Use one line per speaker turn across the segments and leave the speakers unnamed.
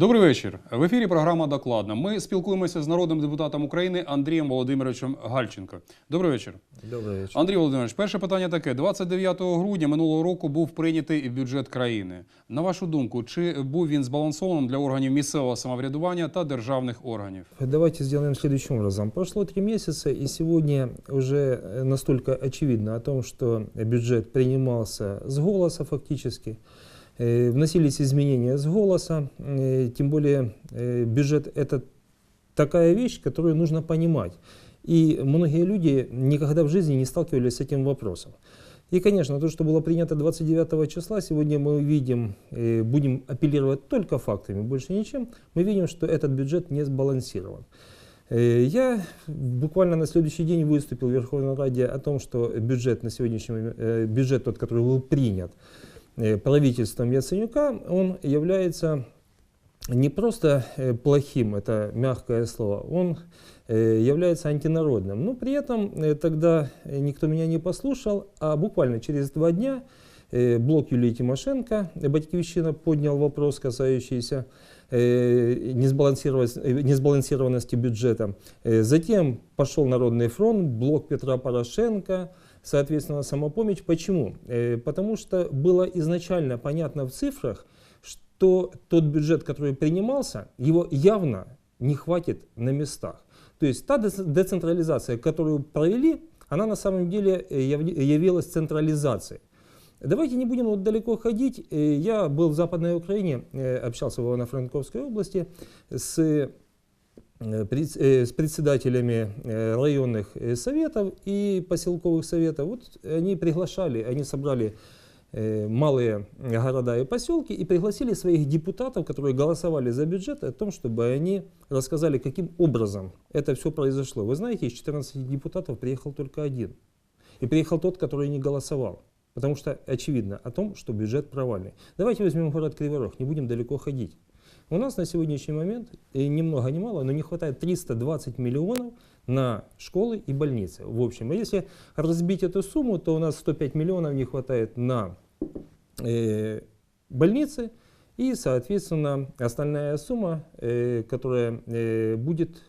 Добрий вечір. В ефірі програма Докладна. Ми спілкуємося з народним депутатом України Андрієм Володимировичем Гальченко. Добрий вечір.
Добрий вечір.
Андрій Володимирович, перше питання таке: 29 грудня минулого року був прийнятий бюджет країни. На вашу думку, чи був він збалансованим для органів місцевого самоврядування та державних органів?
Давайте сделаем следующим образом. Прошло три месяца, и сегодня уже э, настолько очевидно о том, что бюджет принимался с голоса фактически. Э, Вносились изменения с голоса, э, тем более э, бюджет это такая вещь, которую нужно понимать. И многие люди никогда в жизни не сталкивались с этим вопросом. И, конечно, то, что было принято 29 числа, сегодня мы видим, будем апеллировать только фактами, больше ничем, мы видим, что этот бюджет не сбалансирован. Я буквально на следующий день выступил в Верховной Раде о том, что бюджет на сегодняшний момент, бюджет тот, который был принят правительством Яценюка, он является не просто э, плохим, это мягкое слово, он э, является антинародным. Но при этом э, тогда э, никто меня не послушал, а буквально через два дня э, блок Юлии Тимошенко, э, Батьковщина, поднял вопрос, касающийся э, несбалансированности, э, бюджета. Э, Затем пошел Народный фронт, блок Петра Порошенко, соответственно, самопомощь. Почему? Э, Потому что было изначально понятно в цифрах, что тот бюджет, который принимался, его явно не хватит на местах. То есть та дец- децентрализация, которую провели, она на самом деле э, яв- явилась централизацией. Давайте не будем вот далеко ходить. Э, Я был в Западной Украине, общался в Ивано-Франковской области с с председателями э, районных э, советов и поселковых советов. Вот они приглашали, они собрали э, малые города и поселки и пригласили своих депутатов, которые голосовали за бюджет, о том, чтобы они рассказали, каким образом это все произошло. Вы знаете, из 14 депутатов приехал только один. И приехал тот, который не голосовал. Потому что очевидно о том, что бюджет провальный. Давайте возьмем город Криворог, не будем далеко ходить. У нас на сегодняшний момент, и ни много ни мало, но не хватает 320 миллионов на школы и больницы. В общем, а если разбить эту сумму, то у нас 105 миллионов не хватает на э, больницы, и, соответственно, остальная сумма, э, которая э, будет,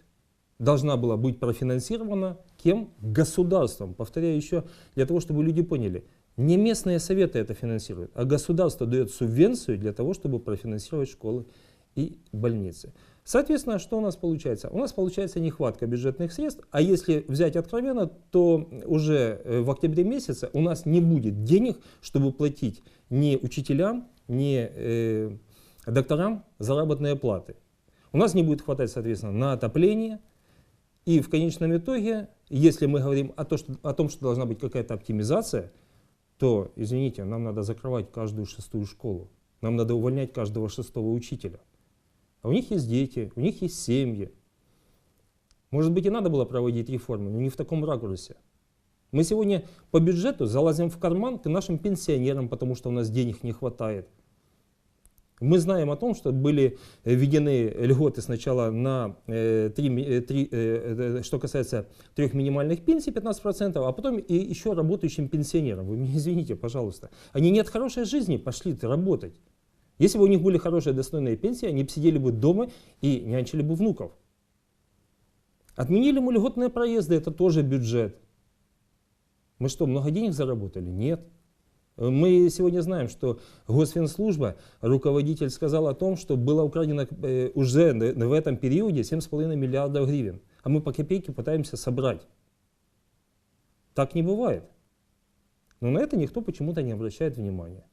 должна была быть профинансирована кем? Государством. Повторяю еще, для того, чтобы люди поняли, не местные советы это финансируют, а государство дает субвенцию для того, чтобы профинансировать школы и больницы. Соответственно, что у нас получается? У нас получается нехватка бюджетных средств, а если взять откровенно, то уже э, в октябре месяце у нас не будет денег, чтобы платить ни учителям, ни э, докторам заработные платы. У нас не будет хватать, соответственно, на отопление. И в конечном итоге, если мы говорим о, то, что, о том, что должна быть какая-то оптимизация, то, извините, нам надо закрывать каждую шестую школу. Нам надо увольнять каждого шестого учителя. А у них есть дети, у них есть семьи. Может быть, и надо было проводить реформы, но не в таком ракурсе. Мы сегодня по бюджету залазим в карман к нашим пенсионерам, потому что у нас денег не хватает. Мы знаем о том, что были введены льготы сначала на э, три ми- э, три, э, э, что касается трех минимальных пенсий 15%, а потом и еще работающим пенсионерам. Вы меня извините, пожалуйста. Они нет хорошей жизни, пошли работать. Если бы у них были хорошие достойные пенсии, они бы сидели бы дома и нянчили бы внуков. Отменили мы льготные проезды, это тоже бюджет. Мы что, много денег заработали? Нет. Мы сегодня знаем, что Госфинслужба, руководитель сказал о том, что было украдено э, уже в этом периоде 7,5 миллиардов гривен. А мы по копейке пытаемся собрать. Так не бывает. Но на это никто почему-то не обращает внимания.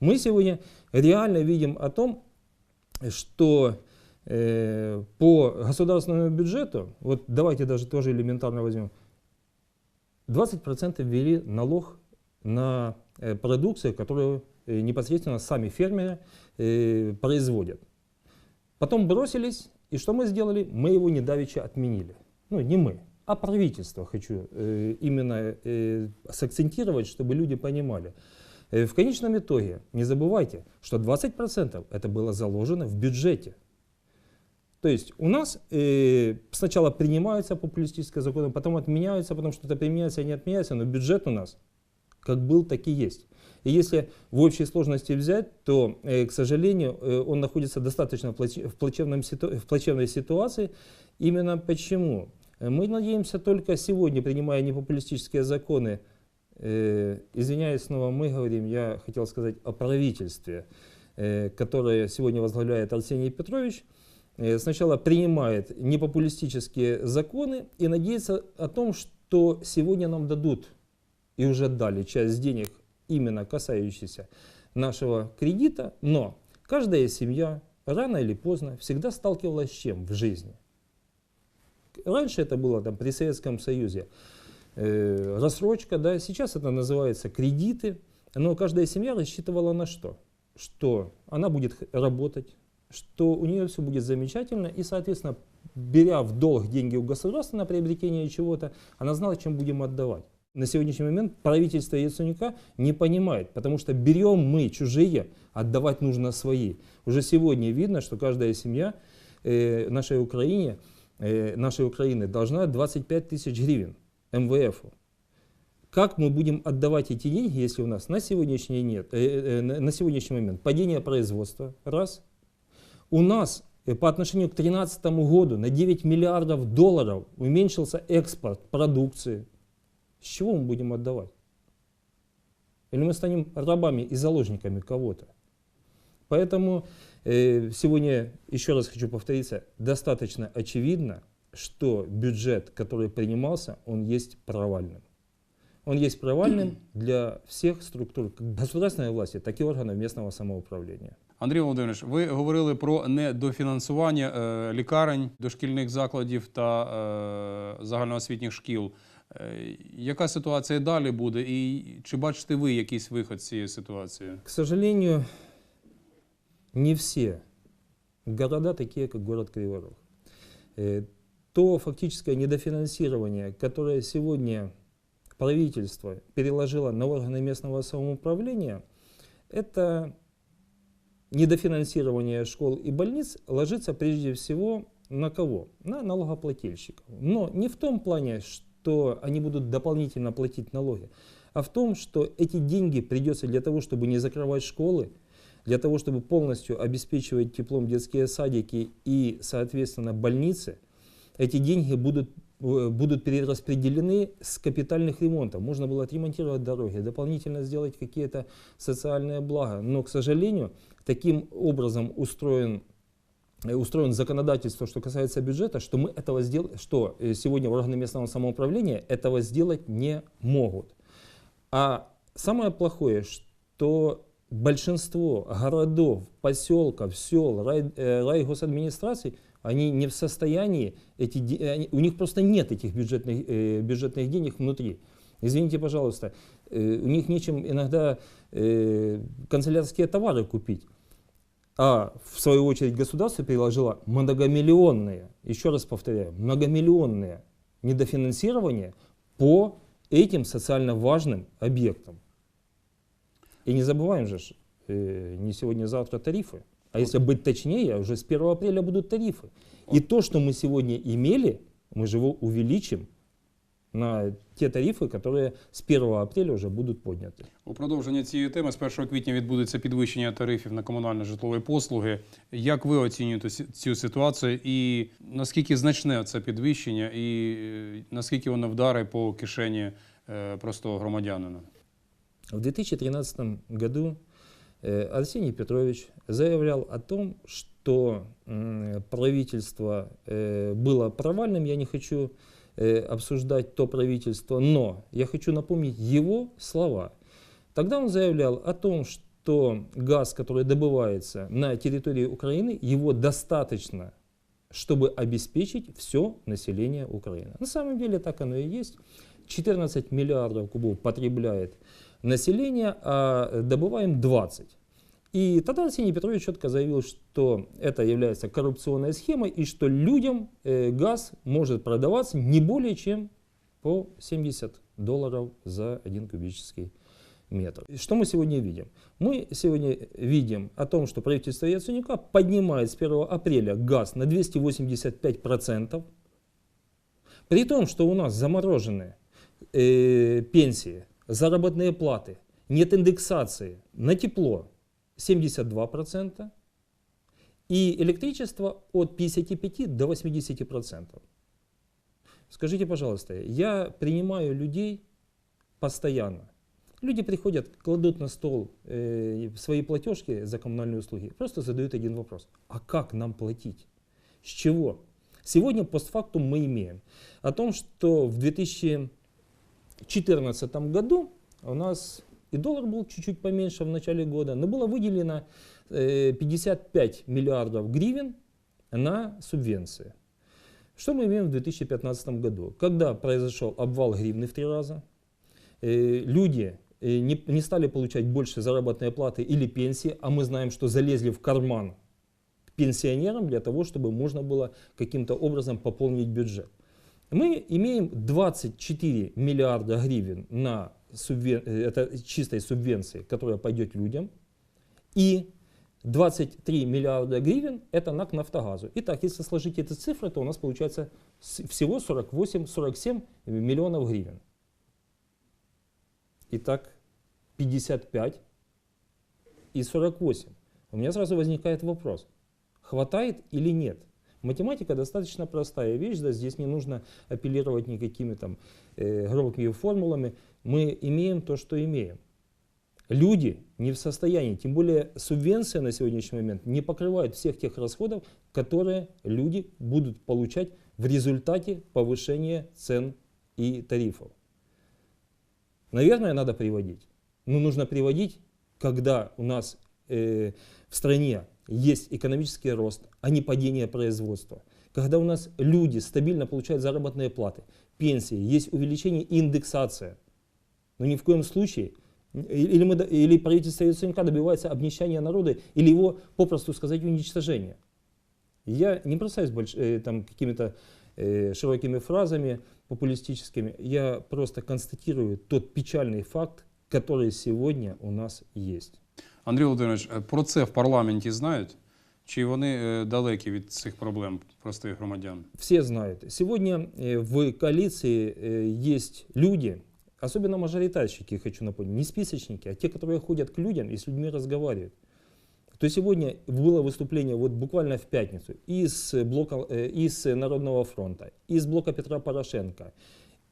Мы сегодня реально видим о том, что э, по государственному бюджету, вот давайте даже тоже элементарно возьмем, 20% ввели налог на э, продукцию, которую э, непосредственно сами фермеры э, производят. Потом бросились, и что мы сделали? Мы его недавеча отменили. Ну, не мы, а правительство, хочу э, именно э, сакцентировать, чтобы люди понимали. Э, В конечном итоге, не забывайте, что 20% это было заложено в бюджете. То есть у нас э, сначала принимаются популистические законы, потом отменяются, потом что-то применяется и не отменяется, но бюджет у нас как был, так и есть. И если в общей сложности взять, то, э, к сожалению, э, он находится достаточно в в, плачевном ситу- в плачевной ситуации. Именно почему? Э, Мы надеемся только сегодня, принимая непопулистические законы, извиняюсь снова, мы говорим, я хотел сказать о правительстве, э, которое сегодня возглавляет Арсений Петрович, э, сначала принимает непопулистические законы и надеется о том, что сегодня нам дадут и уже дали часть денег, именно касающихся нашего кредита, но каждая семья рано или поздно всегда сталкивалась с чем в жизни? Раньше это было там, при Советском Союзе э, рассрочка, да, сейчас это называется кредиты, но каждая семья рассчитывала на что? Что она будет работать, что у нее все будет замечательно, и, соответственно, беря в долг деньги у государства на приобретение чего-то, она знала, чем будем отдавать. На сегодняшний момент правительство Яценюка не понимает, потому что берем мы чужие, отдавать нужно свои. Уже сегодня видно, что каждая семья э, нашей Украине, э, нашей Украины должна 25 тысяч гривен МВФу. Как мы будем отдавать эти деньги, если у нас на сегодняшний, нет, э, э, на на сегодняшний момент падение производства, раз. У нас э, по отношению к 2013 году на 9 миллиардов долларов уменьшился экспорт продукции. С чего мы будем отдавать? Или мы станем рабами и заложниками кого-то? Поэтому э, сегодня, еще раз хочу повториться, достаточно очевидно, что бюджет, который принимался, он есть провальным. Он есть провальным для всех структур как государственной власти, так и органов местного самоуправления.
Андрій Володимирович, ви говорили про недофінансування е, лікарень, дошкільних закладів та е, загальноосвітніх шкіл. Е, яка ситуація далі буде, і чи бачите ви якийсь виход з цієї ситуації?
К сожалению, не все города такие, как город Кривой Рог. То фактическое недофинансирование, которое сегодня правительство переложило на органы местного самоуправления, это недофинансирование школ и больниц ложится прежде всего на кого? На налогоплательщиков. Но не в том плане, что они будут дополнительно платить налоги, а в том, что эти деньги придется для того, чтобы не закрывать школы, для того, чтобы полностью обеспечивать теплом детские садики и, соответственно, больницы, эти деньги будут, э, будут перераспределены с капитальных ремонтов. Можно было отремонтировать дороги, дополнительно сделать какие-то социальные блага. Но, к сожалению, таким образом устроен э, устроен законодательство, что касается бюджета, что мы этого сделать, что э, сегодня органы местного самоуправления этого сделать не могут. А самое плохое, что большинство городов, поселков, сел, рай, райгосадминистраций, они не в состоянии, эти, они- у них просто нет этих бюджетных, э, бюджетных денег внутри. Извините, пожалуйста, э, у них нечем иногда э, канцелярские товары купить. А в свою очередь государство приложило многомиллионные, еще раз повторяю, многомиллионные недофинансирование по этим социально важным объектам. И не забываем же, э, не сегодня-завтра тарифы. А если быть точнее, уже с 1 апреля будут тарифы. И то, что мы сегодня имели, мы же его увеличим на те тарифы, которые с 1 апреля уже будут подняты.
У продовження цієї теми з 1 квітня відбудеться підвищення тарифів на комунальні житлові послуги. Як ви оцінюєте сі- цю ситуацію і наскільки значне це підвищення, і е, наскільки воно вдари по кишені е, простого громадянина?
В 2013 году э, Арсений Петрович заявлял о том, что правительство э, было провальным. Я не хочу э, обсуждать то правительство, но я хочу напомнить его слова. Тогда он заявлял о том, что газ, который добывается на территории Украины, его достаточно, чтобы обеспечить все население Украины. На самом деле так оно и есть. 14 миллиардов кубов потребляет население, а добываем 20. И тогда Арсений Петрович четко заявил, что это является коррупционной схемой и что людям э, газ может продаваться не более чем по 70 долларов за один кубический метр. Что мы сегодня видим? Мы сегодня видим о том, что правительство Яценюка поднимает с 1 апреля газ на 285%, при том, что у нас заморожены э, пенсии, заработные платы нет индексации на тепло 72% и электричество от 55 до 80%. Скажите, пожалуйста, я принимаю людей постоянно. Люди приходят, кладут на стол э, свои платежки за коммунальные услуги, просто задают один вопрос. А как нам платить? С чего? Сегодня постфактум мы имеем о том, что в 2014 году у нас и доллар был чуть-чуть поменьше в начале года, но было выделено э, 55 миллиардов гривен на субвенции. Что мы имеем в 2015 году? Когда произошел обвал гривны в три раза, э, люди э, не, стали получать больше заработной платы или пенсии, а мы знаем, что залезли в карман пенсионерам для того, чтобы можно было каким-то образом пополнить бюджет. Мы имеем 24 миллиарда гривен на субвен... э, это чистой субвенции, которая пойдет людям, и 23 миллиарда гривен это НАК Нафтогазу. Итак, если сложить эти цифры, то у нас получается всего 48-47 миллионов гривен. Итак, 55 и 48. У меня сразу возникает вопрос, хватает или нет? Математика достаточно простая вещь, да, здесь не нужно апеллировать никакими там э, громкими формулами. Мы имеем то, что имеем. Люди не в состоянии, тем более субвенция на сегодняшний момент не покрывает всех тех расходов, которые люди будут получать в результате повышения цен и тарифов. Наверное, надо приводить. Но нужно приводить, когда у нас э, в стране есть экономический рост, а не падение производства. Когда у нас люди стабильно получают заработные платы, пенсии, есть увеличение и индексация. Но ни в коем случае или, мы, или правительство ЮЦНК добивается обнищания народа, или его, попросту сказать, уничтожения. Я не бросаюсь больш- э, там, какими-то э, широкими фразами популистическими, я просто констатирую тот печальный факт, который сегодня у нас есть.
Андрій Володимирович, е, про це в парламенті знають? Чи вони е, далекі від цих проблем простих громадян?
Все знают. Сегодня э, в коалиции э, есть люди, особенно мажоритарщики, хочу напомнить, не списочники, а те, которые ходят к людям и с людьми разговаривают. То сегодня было выступление вот буквально в пятницу из, блока, э, из Народного фронта, из блока Петра Порошенко,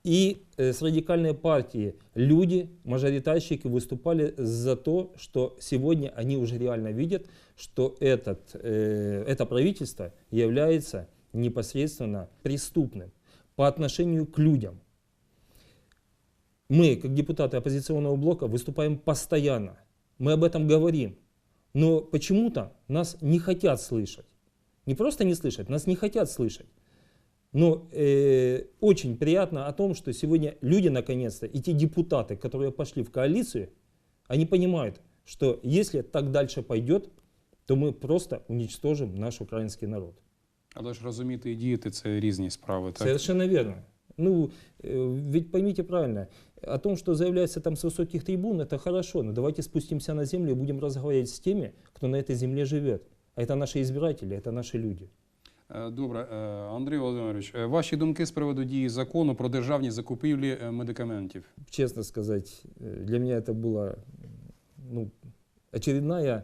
и э, с радикальной партии люди, мажоритарщики, выступали за то, что сегодня они уже реально видят, что этот, э, это правительство является непосредственно преступным по отношению к людям. Мы, как депутаты оппозиционного блока, выступаем постоянно. Мы об этом говорим. Но почему-то нас не хотят слышать. Не просто не слышать, нас не хотят слышать. Но э, очень приятно о том, что сегодня люди наконец-то, и те депутаты, которые пошли в коалицию, они понимают, что если так дальше пойдет, то мы просто уничтожим наш украинский народ.
Але ж розуміти і діяти це різні справи. Так?
Совершенно верно. Ну, э, ведь поймите правильно, о том, что заявляется там с высоких трибун, это хорошо, но давайте спустимся на землю и будем разговаривать с теми, кто на этой земле живет. А это наши избиратели, это наши люди.
Е, Добре, Е, Андрій Володимирович, е, ваші думки з приводу дії закону про державні закупівлі е, медикаментів.
Честно сказать, э, для меня это была ну, очередная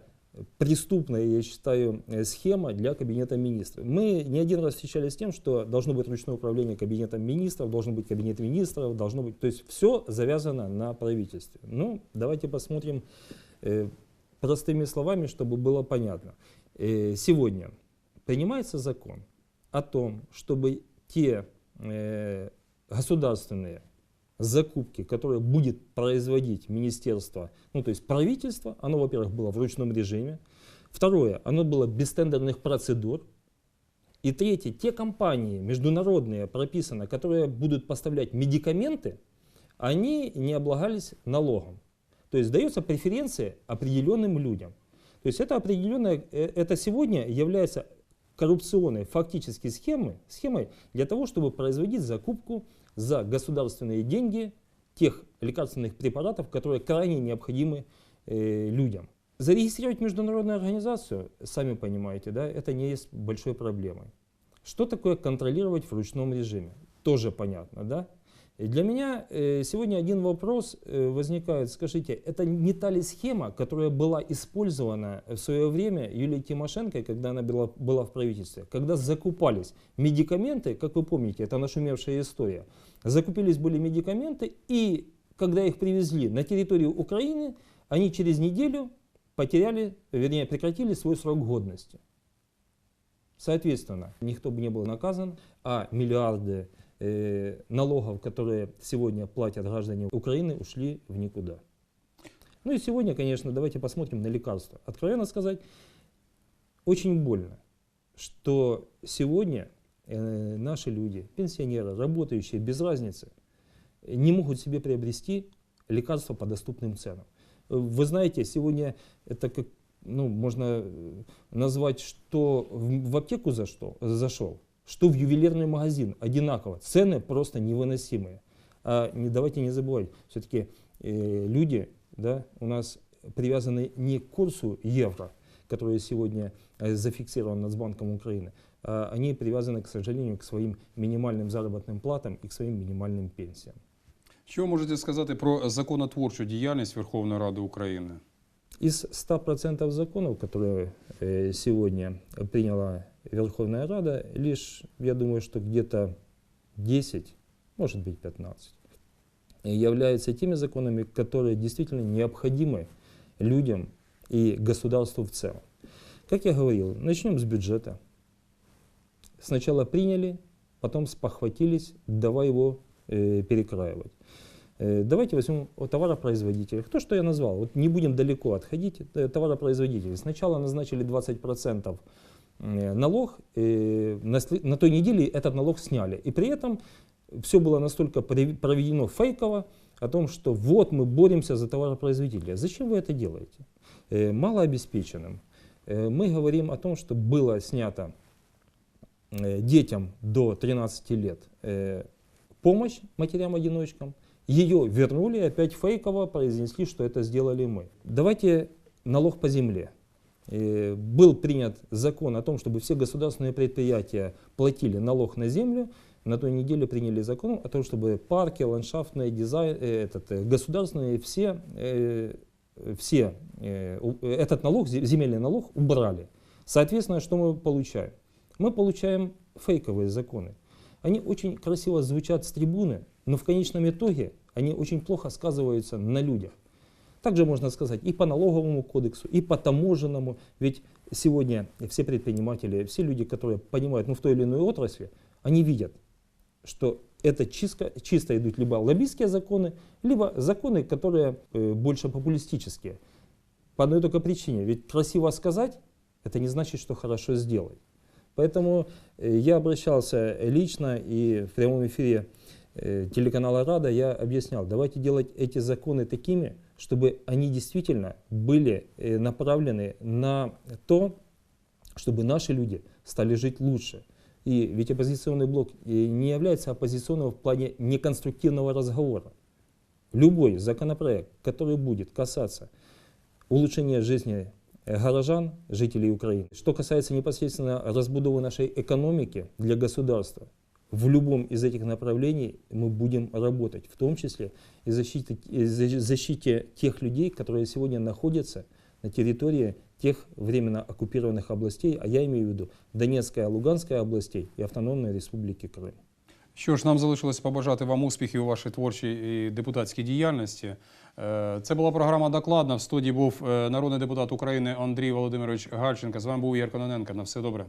преступная, я считаю, э, схема для Кабинета министров. Мы не один раз встречались с тем, что должно быть ручное управление Кабинетом министров, должен быть Кабинет министров, должно быть... То есть все завязано на правительстве. Ну, давайте посмотрим э, простыми словами, чтобы было понятно. Э, сегодня принимается закон о том, чтобы те э, государственные закупки, которые будет производить министерство, ну то есть правительство, оно, во-первых, было в ручном режиме, второе, оно было без тендерных процедур, и третье, те компании международные прописано, которые будут поставлять медикаменты, они не облагались налогом. То есть дается преференция определенным людям. То есть это определенная, э, это сегодня является коррупционной фактически схемой, схемой для того, чтобы производить закупку за государственные деньги тех лекарственных препаратов, которые крайне необходимы э, людям. Зарегистрировать международную организацию, сами понимаете, да, это не есть большой проблемой. Что такое контролировать в ручном режиме? Тоже понятно, да? Для меня э, сегодня один вопрос э, возникает. Скажите, это не та ли схема, которая была использована в свое время Юлией Тимошенко, когда она была, была в правительстве? Когда закупались медикаменты, как вы помните, это нашумевшая история, закупились были медикаменты, и когда их привезли на территорию Украины, они через неделю потеряли, вернее, прекратили свой срок годности. Соответственно, никто бы не был наказан, а миллиарды э, налогов, которые сегодня платят граждане Украины, ушли в никуда. Ну и сегодня, конечно, давайте посмотрим на лекарства. Откровенно сказать, очень больно, что сегодня э, наши люди, пенсионеры, работающие, без разницы, не могут себе приобрести лекарства по доступным ценам. Вы знаете, сегодня это как ну, можно э, назвать, что в аптеку за что, зашел, что в ювелирный магазин. Одинаково. Цены просто невыносимые. А не, давайте не забывать, все-таки э, люди да, у нас привязаны не к курсу евро, который сегодня э, зафиксирован Нацбанком Украины, а они привязаны, к сожалению, к своим минимальным заработным платам и к своим минимальным пенсиям.
Що ви можете сказати про законотворчу діяльність Верховної Ради України?
Из 100% законов, которые э, сегодня приняла Верховная Рада, лишь, я думаю, что где-то 10, может быть 15, являются теми законами, которые действительно необходимы людям и государству в целом. Как я говорил, начнем с бюджета. Сначала приняли, потом спохватились, давай его э, перекраивать. Э, Давайте возьмем о товаропроизводителях. То, что я назвал, вот не будем далеко отходить, э, товаропроизводители. Сначала назначили 20% э, налог, на, той неделе этот налог сняли. И при этом все было настолько проведено фейково о том, что вот мы боремся за товаропроизводителя. Зачем вы это делаете? Малообеспеченным. Мы говорим о том, что было снято детям до 13 лет помощь матерям-одиночкам, ее вернули, опять фейково произнесли, что это сделали мы. Давайте налог по земле. Э, Был принят закон о том, чтобы все государственные предприятия платили налог на землю. На той неделе приняли закон о том, чтобы парки, ландшафтные, дизайн, э, этот, э, государственные, все, все этот налог, зе- земельный налог убрали. Соответственно, что мы получаем? Мы получаем фейковые законы. Они очень красиво звучат с трибуны, но в конечном итоге они очень плохо сказываются на людях. Также можно сказать и по налоговому кодексу, и по таможенному. Ведь сегодня все предприниматели, все люди, которые понимают ну, в той или иной отрасли, они видят, что это чисто, чисто идут либо лоббистские законы, либо законы, которые э, больше популистические. По одной только причине. Ведь красиво сказать, это не значит, что хорошо сделать. Поэтому э, я обращался лично и в прямом эфире э, телеканала Рада я объяснял, давайте делать эти законы такими, чтобы они действительно были э, направлены на то, чтобы наши люди стали жить лучше. И ведь оппозиционный блок не является оппозиционным в плане неконструктивного разговора. Любой законопроект, который будет касаться улучшения жизни горожан, жителей Украины, что касается непосредственно разбудовы нашей экономики для государства, в любом из этих направлений мы будем работать, в том числе и защите, и за- защите тех людей, которые сегодня находятся на территории тех временно оккупированных областей, а я имею в виду Донецкая, Луганская областей и Автономной Республики Крым.
Що ж, нам залишилося побажати вам успіхів у вашій творчій і депутатській діяльності. Е, Це була програма Докладна. В студії був е, народний депутат України Андрій Володимирович Гальченко. З вами був Ігор Кононенко. На все добре.